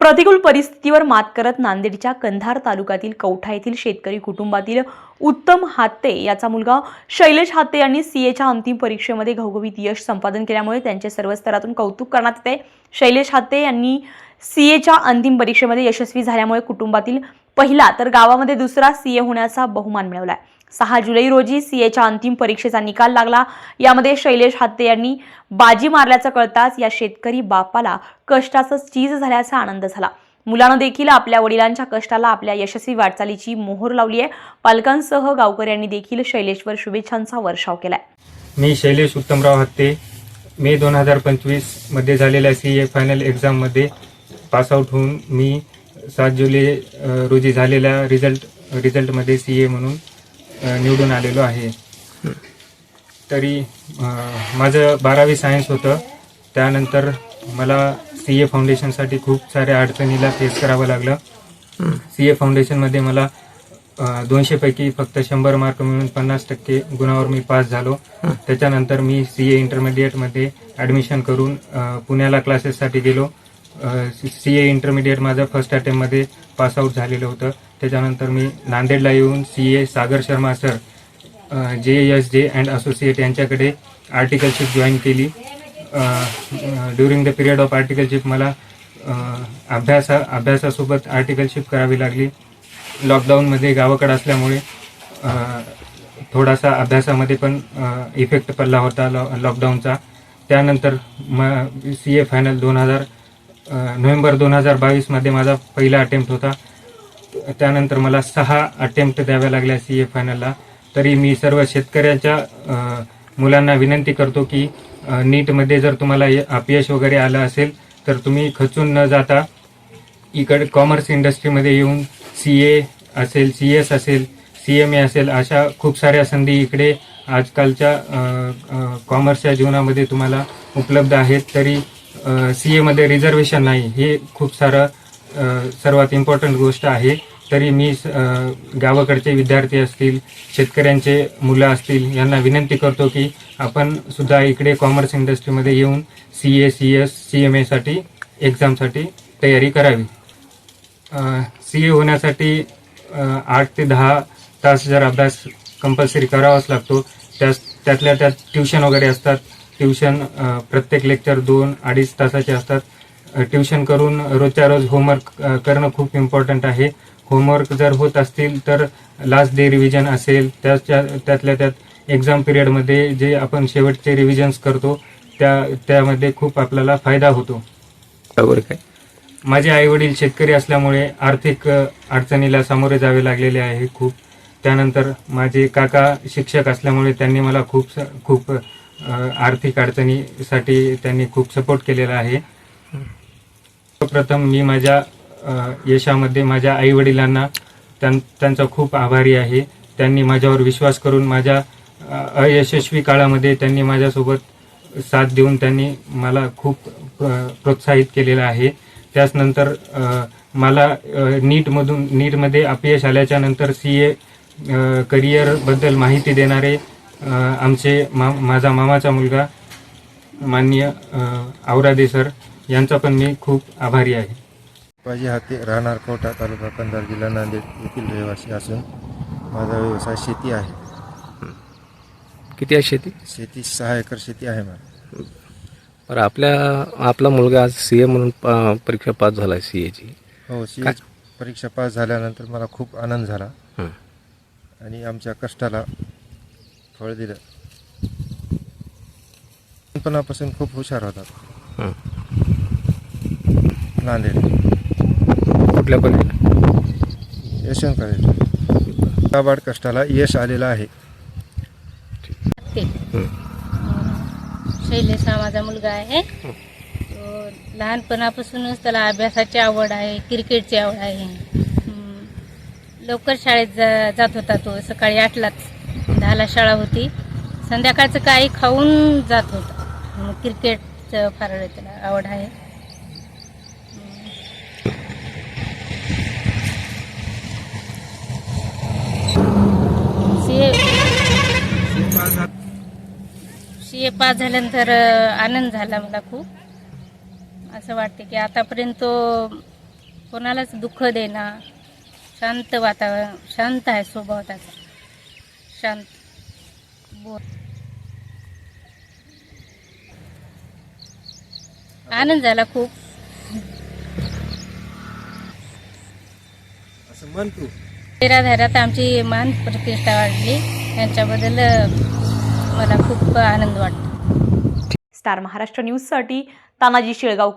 प्रतिकूल परिस्थितीवर मात करत नांदेडच्या कंधार तालुक्यातील कौठा येथील शेतकरी कुटुंबातील उत्तम हाते याचा मुलगा शैलेश हाते यांनी सीएच्या अंतिम परीक्षेमध्ये घवघवीत यश संपादन केल्यामुळे त्यांचे सर्व स्तरातून कौतुक करण्यात येते. शैलेश हाते यांनी सीएच्या अंतिम परीक्षेमध्ये यशस्वी झाल्यामुळे कुटुंबातील पहिला तर गावामध्ये दुसरा सीए होण्याचा बहुमान मिळवलाय. सहा जुलै रोजी सीएच्या अंतिम परीक्षेचा निकाल लागला. यामध्ये शैलेश हत्ते यांनी बाजी मारल्याचं कळताच या शेतकरी बापाला कष्टाचं चीज झाल्याचा आनंद झाला. मुलानं देखील आपल्या वडिलांच्या कष्टाला आपल्या यशस्वी वाटचालीची मोहर लावली आहे. पालकांसह गावकऱ्यांनी देखील शैलेशवर शुभेच्छांचा वर्षाव केलाय. मी शैलेश उत्तमराव हत्ते मे दोन हजार पंचवीसमध्ये झालेल्या सी ए फायनल एक्झाममध्ये पासआउट होऊन मी सात जुलै रोजी झालेल्या रिझल्ट रिझल्टमध्ये सी ए म्हणून निवडून आलेलो आहे. तरी माझं बारावी सायन्स होतं. त्यानंतर मला सी ए फाउंडेशनसाठी खूप साऱ्या अडचणीला फेस करावं लागलं. सी ए फाउंडेशनमध्ये मला दोनशेपैकी फक्त शंभर मार्क मिळून पन्नास टक्के गुणावर मी पास झालो. त्याच्यानंतर मी सी ए इंटरमिडिएटमध्ये ॲडमिशन करून पुण्याला क्लासेससाठी गेलो. सी ए इंटरमिडिएट माझं फर्स्ट अटेम्पमध्ये पास आऊट झालेलं होतं. त्याच्यानंतर मी नांदेडला येऊन C A Sagar Sharma sir J S J and associate यांच्याकडे आर्टिकलशिप जॉईन केली. During the period of articleship मला अभ्यासा अभ्यासासोबत आर्टिकलशिप करावी लागली. लॉकडाऊनमध्ये गावाकडं असल्यामुळे थोडासा अभ्यासामध्ये पण इफेक्ट पडला होता लॉ लॉकडाऊनचा त्यानंतर म सी ए फायनल दोन हजार नोव्हेंबर दोन हजार बावीसमध्ये माझा पहिला अटेम्प्ट होता. त्यानंतर मला सहा अटेम्प्ट द्याव्या लागल्या सी ए फायनलला तरी मी सर्व शेतकऱ्यांच्या मुलांना विनंती करतो की नीटमध्ये जर तुम्हाला य- अपयश वगैरे आलं असेल तर तुम्ही खचून न जाता इकडे कॉमर्स इंडस्ट्रीमध्ये येऊन सी ए असेल सी एस असेल सी एम ए असेल अशा खूप साऱ्या संधी इकडे आजकालच्या कॉमर्सच्या जीवनामध्ये तुम्हाला उपलब्ध आहेत. तरी सी एमध्ये रिझर्वेशन नाही. हे खूप सारं सर्वात इम्पॉर्टंट गोष्ट आहे. तरी मी गावाकडचे विद्यार्थी असतील शेतकऱ्यांचे मुलं असतील यांना विनंती करतो की आपण सुद्धा इकडे कॉमर्स इंडस्ट्रीमध्ये येऊन C A C S C M एसाठी एक्झामसाठी तयारी करावी. सी ए होण्यासाठी आठ ते दहा तास जर अभ्यास कंपल्सरी करावाच लागतो. त्यास त्यातल्या त्यात ट्युशन वगैरे असतात. ट्युशन प्रत्येक लेक्चर दोन अडीच तासाचे असतात. ट्युशन करून रोजच्या रोज होमवर्क करणं खूप इम्पॉर्टंट आहे. होमवर्क जर होत असतील तर लास्ट डे रिव्हिजन असेल. त्याच्या त्यातल्या त्यात एक्झाम पिरियडमध्ये जे आपण शेवटचे रिव्हिजन्स करतो त्या त्यामध्ये खूप आपल्याला फायदा होतो. बरोबर काय माझे आई वडील शेतकरी असल्यामुळे आर्थिक अडचणीला सामोरे जावे लागलेले आहे खूप. त्यानंतर माझे काका शिक्षक असल्यामुळे त्यांनी मला खूप स- खूप आर्थिक अडचणीसाठी त्यांनी खूप सपोर्ट केलेला आहे. प्रथम मी माझ्या यशामध्ये माझ्या आई वडिलांना त्यांचा खूप आभारी आहे. त्यांनी माझ्यावर विश्वास करून माझ्या अयशस्वी काळामध्ये त्यांनी माझ्यासोबत साथ देऊन त्यांनी मला खूप प्रोत्साहित केलेलं आहे. त्याचनंतर मला नीटमधून नीटमध्ये अपयश आल्याच्यानंतर सी ए करिअरबद्दल माहिती देणारे आमचे मा माझा मामाचा मुलगा माननीय आवरादे सर यांचा पण मी खूप आभारी आहे. पाहिजे हाती राहणार कोटा तालुका कंधार जिल्हा नांदेड येथील रहिवासी असून माझा व्यवसाय शेती आहे. किती आहे शेती? शेती सहा एकर शेती आहे मला बरं आपल्या आपला मुलगा आज सी ए म्हणून पा- परीक्षा पास झाला आहे सी एची हो सी परीक्षा पास झाल्यानंतर मला खूप आनंद झाला. आणि आमच्या कष्टाला फळ दिलं लहानपणापासून खूप हुशार होता नांदेड. कुठल्या परीक्षा यशवंत कॉलेज काबाड कष्टाला यश आलेलं आहे. ते शैलेश हा माझा मुलगा आहे. तो लहानपणापासूनच त्याला अभ्यासाची आवड आहे क्रिकेटची आवड आहे. हम्म. लवकर शाळेत जा जात होता तो सकाळी आठलाच. दहाला शाळा होती. संध्याकाळचं काही खाऊन जात होतं. मग क्रिकेटचं फार त्याला आवड आहे. सी सी ए पास झाल्यानंतर आनंद झाला मला खूप. असं वाटते की आतापर्यंत तो कोणालाच दुःख देणार शांत वातावरण शांत आहे स्वभाव त्याचा. शांत. बोल. आनंद झाला खूप. असं म्हण तू. तेरा धैर्यात आमची मान प्रतिष्ठा वाढली. यांच्याबद्दल मला खूप आनंद वाटतो. स्टार महाराष्ट्र न्यूजसाठी तानाजी शेळगाव.